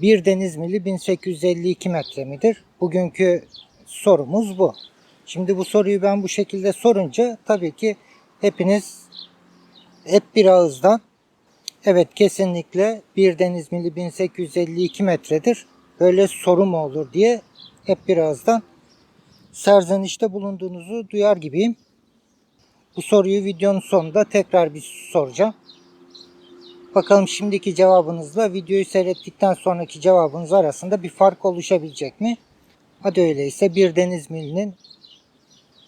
Bir deniz mili 1852 metre midir? Bugünkü sorumuz bu. Şimdi bu soruyu ben bu şekilde sorunca tabii ki hepiniz hep bir ağızdan evet kesinlikle bir deniz mili 1852 metredir. Böyle soru mu olur diye hep bir ağızdan serzenişte bulunduğunuzu duyar gibiyim. Bu soruyu videonun sonunda tekrar bir soracağım. Bakalım şimdiki cevabınızla videoyu seyrettikten sonraki cevabınız arasında bir fark oluşabilecek mi? Hadi öyleyse bir deniz milinin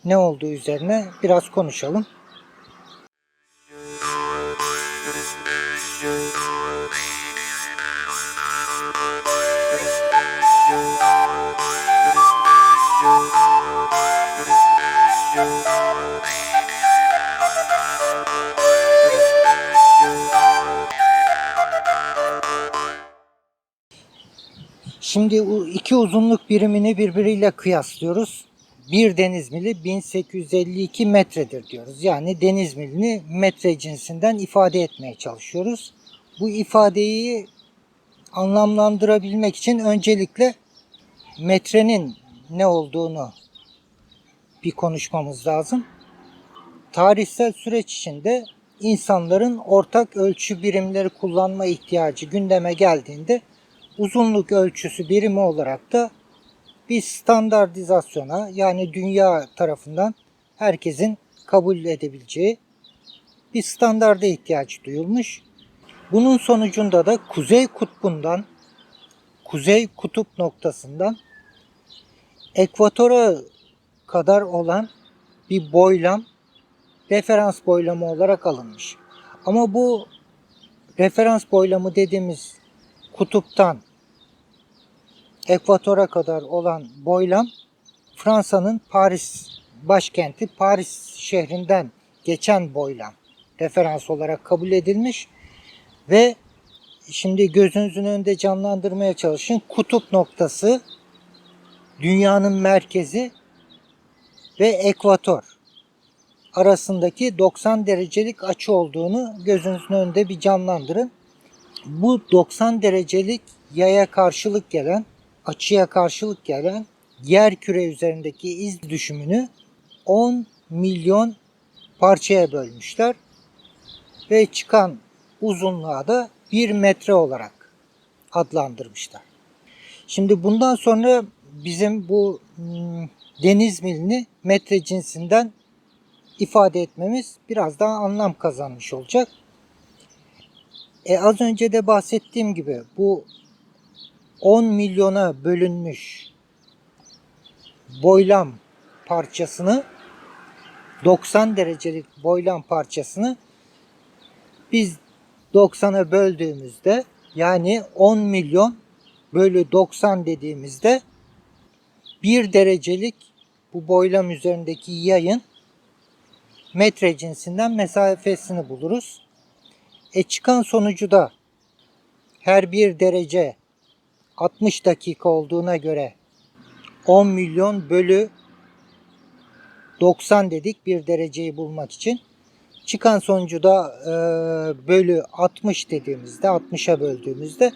ne olduğu üzerine biraz konuşalım. Şimdi iki uzunluk birimini birbiriyle kıyaslıyoruz. Bir deniz mili 1852 metredir diyoruz. Yani deniz milini metre cinsinden ifade etmeye çalışıyoruz. Bu ifadeyi anlamlandırabilmek için öncelikle metrenin ne olduğunu bir konuşmamız lazım. Tarihsel süreç içinde insanların ortak ölçü birimleri kullanma ihtiyacı gündeme geldiğinde uzunluk ölçüsü birimi olarak da bir standartizasyona yani dünya tarafından herkesin kabul edebileceği bir standarda ihtiyaç duyulmuş. Bunun sonucunda da kuzey kutbundan kuzey kutup noktasından ekvatora kadar olan bir boylam referans boylamı olarak alınmış. Ama bu referans boylamı dediğimiz kutuptan ekvatora kadar olan boylam Fransa'nın Paris başkenti Paris şehrinden geçen boylam referans olarak kabul edilmiş ve şimdi gözünüzün önünde canlandırmaya çalışın. Kutup noktası dünyanın merkezi ve ekvator arasındaki 90 derecelik açı olduğunu gözünüzün önünde bir canlandırın. Bu 90 derecelik yaya karşılık gelen, açıya karşılık gelen yer küre üzerindeki iz düşümünü 10 milyon parçaya bölmüşler ve çıkan uzunluğa da 1 metre olarak adlandırmışlar. Şimdi bundan sonra bizim bu hmm, deniz milini metre cinsinden ifade etmemiz biraz daha anlam kazanmış olacak. E az önce de bahsettiğim gibi bu 10 milyona bölünmüş boylam parçasını 90 derecelik boylam parçasını biz 90'a böldüğümüzde yani 10 milyon bölü 90 dediğimizde 1 derecelik bu boylam üzerindeki yayın metre cinsinden mesafesini buluruz. E çıkan sonucu da her bir derece 60 dakika olduğuna göre 10 milyon bölü 90 dedik bir dereceyi bulmak için. Çıkan sonucu da e, bölü 60 dediğimizde 60'a böldüğümüzde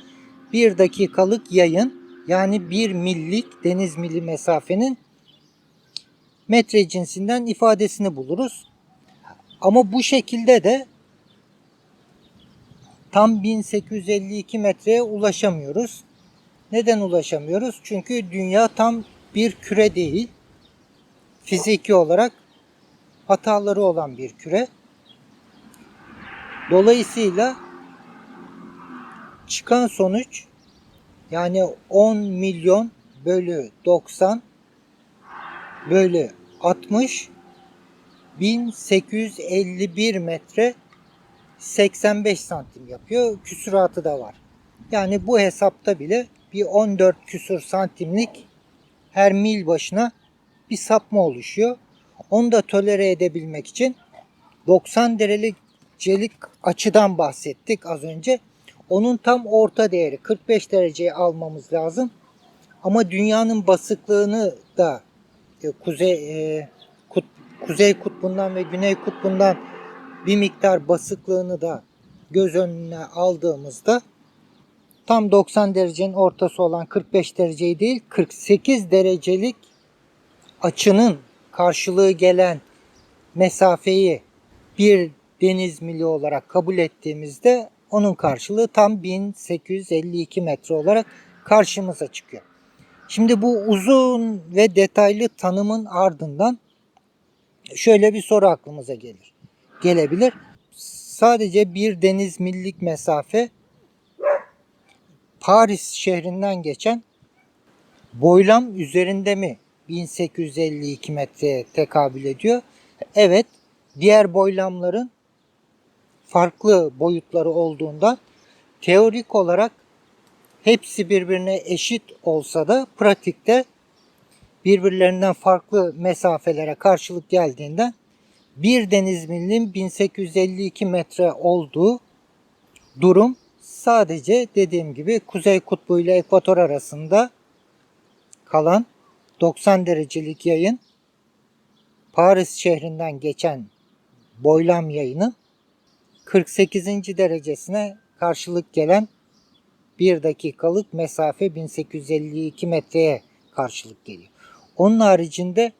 1 dakikalık yayın yani 1 millik deniz mili mesafenin metre cinsinden ifadesini buluruz. Ama bu şekilde de tam 1852 metreye ulaşamıyoruz. Neden ulaşamıyoruz? Çünkü dünya tam bir küre değil. Fiziki olarak hataları olan bir küre. Dolayısıyla çıkan sonuç yani 10 milyon bölü 90 bölü 60 1851 metre 85 santim yapıyor. Küsuratı da var. Yani bu hesapta bile bir 14 küsur santimlik her mil başına bir sapma oluşuyor. Onu da tolere edebilmek için 90 derecelik açıdan bahsettik az önce. Onun tam orta değeri 45 dereceyi almamız lazım. Ama dünyanın basıklığını da e, kuzey e, kut, kuzey kutbundan ve güney kutbundan bir miktar basıklığını da göz önüne aldığımızda tam 90 derecenin ortası olan 45 dereceyi değil 48 derecelik açının karşılığı gelen mesafeyi bir deniz mili olarak kabul ettiğimizde onun karşılığı tam 1852 metre olarak karşımıza çıkıyor. Şimdi bu uzun ve detaylı tanımın ardından şöyle bir soru aklımıza gelir. Gelebilir. Sadece bir deniz millik mesafe Paris şehrinden geçen boylam üzerinde mi 1852 metreye tekabül ediyor? Evet, diğer boylamların farklı boyutları olduğundan teorik olarak hepsi birbirine eşit olsa da pratikte birbirlerinden farklı mesafelere karşılık geldiğinden bir deniz milinin 1852 metre olduğu durum sadece dediğim gibi Kuzey Kutbu ile Ekvator arasında kalan 90 derecelik yayın Paris şehrinden geçen boylam yayının 48. derecesine karşılık gelen 1 dakikalık mesafe 1852 metreye karşılık geliyor. Onun haricinde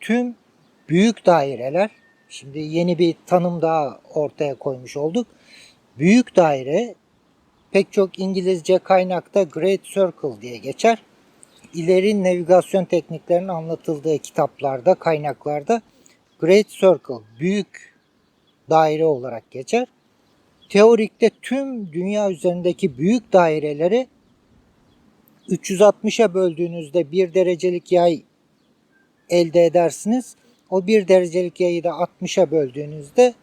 tüm büyük daireler, şimdi yeni bir tanım daha ortaya koymuş olduk. Büyük daire pek çok İngilizce kaynakta Great Circle diye geçer. İleri navigasyon tekniklerinin anlatıldığı kitaplarda, kaynaklarda Great Circle, büyük daire olarak geçer. Teorikte tüm dünya üzerindeki büyük daireleri 360'a böldüğünüzde bir derecelik yay elde edersiniz. O bir derecelik yayı da 60'a böldüğünüzde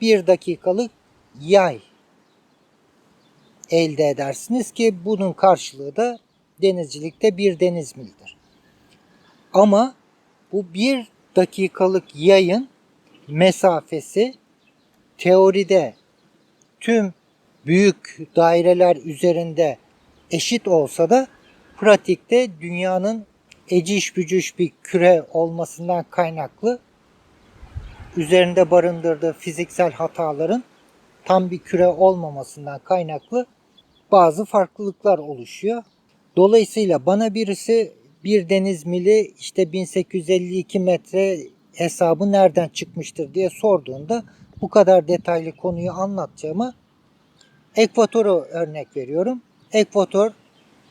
bir dakikalık yay elde edersiniz ki bunun karşılığı da denizcilikte bir deniz mildir. Ama bu bir dakikalık yayın mesafesi teoride tüm büyük daireler üzerinde eşit olsa da pratikte dünyanın eciş bücüş bir küre olmasından kaynaklı üzerinde barındırdığı fiziksel hataların tam bir küre olmamasından kaynaklı bazı farklılıklar oluşuyor. Dolayısıyla bana birisi bir deniz mili işte 1852 metre hesabı nereden çıkmıştır diye sorduğunda bu kadar detaylı konuyu anlatacağıma Ekvator'u örnek veriyorum. Ekvator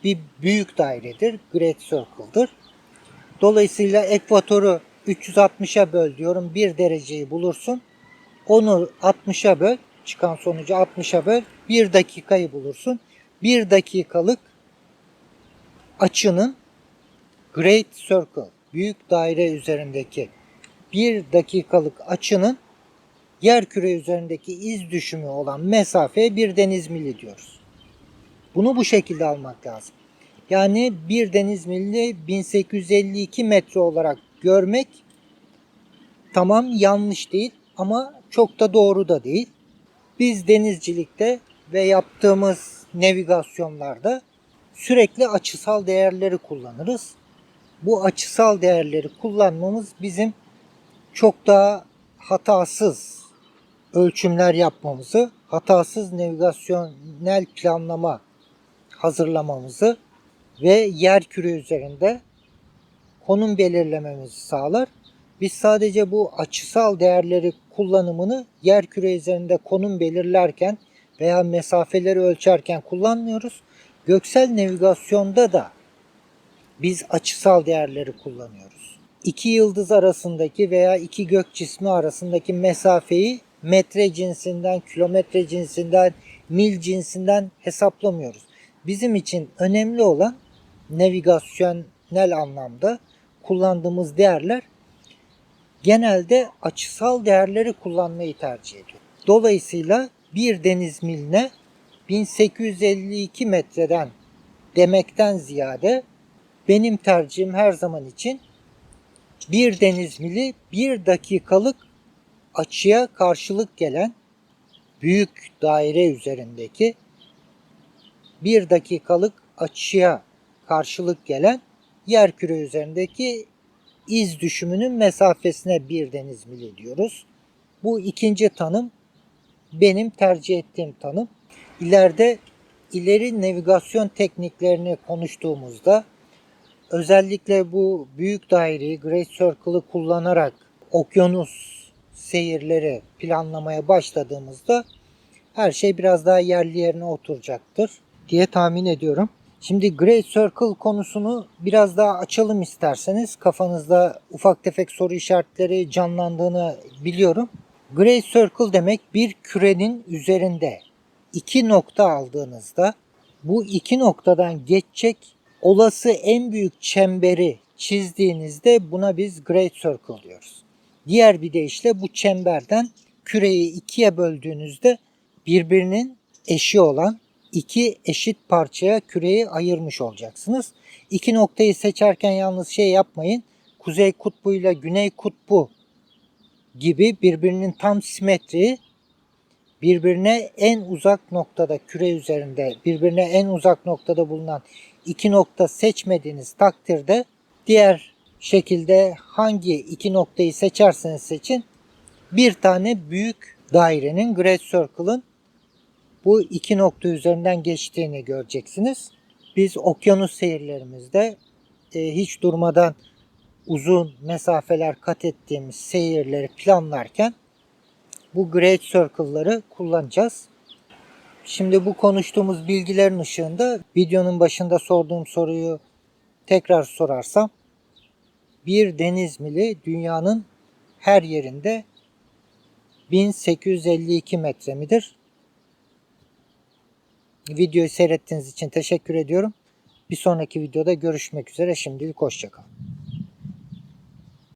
bir büyük dairedir. Great Circle'dır. Dolayısıyla ekvatoru 360'a böl diyorum. 1 dereceyi bulursun. Onu 60'a böl. Çıkan sonucu 60'a böl. 1 dakikayı bulursun. 1 dakikalık açının Great Circle, büyük daire üzerindeki 1 dakikalık açının yer küre üzerindeki iz düşümü olan mesafeye bir deniz mili diyoruz. Bunu bu şekilde almak lazım. Yani bir deniz milini 1852 metre olarak görmek tamam yanlış değil ama çok da doğru da değil. Biz denizcilikte ve yaptığımız navigasyonlarda sürekli açısal değerleri kullanırız. Bu açısal değerleri kullanmamız bizim çok daha hatasız ölçümler yapmamızı, hatasız navigasyonel planlama hazırlamamızı ve yer küre üzerinde konum belirlememizi sağlar. Biz sadece bu açısal değerleri kullanımını yer küre üzerinde konum belirlerken veya mesafeleri ölçerken kullanmıyoruz. Göksel navigasyonda da biz açısal değerleri kullanıyoruz. İki yıldız arasındaki veya iki gök cismi arasındaki mesafeyi metre cinsinden, kilometre cinsinden, mil cinsinden hesaplamıyoruz. Bizim için önemli olan navigasyonel anlamda kullandığımız değerler genelde açısal değerleri kullanmayı tercih ediyor. Dolayısıyla bir deniz miline 1852 metreden demekten ziyade benim tercihim her zaman için bir deniz mili bir dakikalık açıya karşılık gelen büyük daire üzerindeki bir dakikalık açıya karşılık gelen yer küre üzerindeki iz düşümünün mesafesine bir deniz mili diyoruz. Bu ikinci tanım benim tercih ettiğim tanım. İleride ileri navigasyon tekniklerini konuştuğumuzda özellikle bu büyük daireyi Great Circle'ı kullanarak okyanus seyirleri planlamaya başladığımızda her şey biraz daha yerli yerine oturacaktır diye tahmin ediyorum. Şimdi Great Circle konusunu biraz daha açalım isterseniz. Kafanızda ufak tefek soru işaretleri canlandığını biliyorum. Great Circle demek bir kürenin üzerinde iki nokta aldığınızda bu iki noktadan geçecek olası en büyük çemberi çizdiğinizde buna biz Great Circle diyoruz. Diğer bir deyişle bu çemberden küreyi ikiye böldüğünüzde birbirinin eşi olan iki eşit parçaya küreyi ayırmış olacaksınız. İki noktayı seçerken yalnız şey yapmayın. Kuzey kutbuyla güney kutbu gibi birbirinin tam simetri birbirine en uzak noktada küre üzerinde birbirine en uzak noktada bulunan iki nokta seçmediğiniz takdirde diğer şekilde hangi iki noktayı seçerseniz seçin bir tane büyük dairenin Great Circle'ın bu iki nokta üzerinden geçtiğini göreceksiniz. Biz okyanus seyirlerimizde e, hiç durmadan uzun mesafeler kat ettiğimiz seyirleri planlarken bu Great Circle'ları kullanacağız. Şimdi bu konuştuğumuz bilgilerin ışığında videonun başında sorduğum soruyu tekrar sorarsam bir deniz mili dünyanın her yerinde 1852 metre midir? Videoyu seyrettiğiniz için teşekkür ediyorum. Bir sonraki videoda görüşmek üzere. Şimdilik hoşçakalın.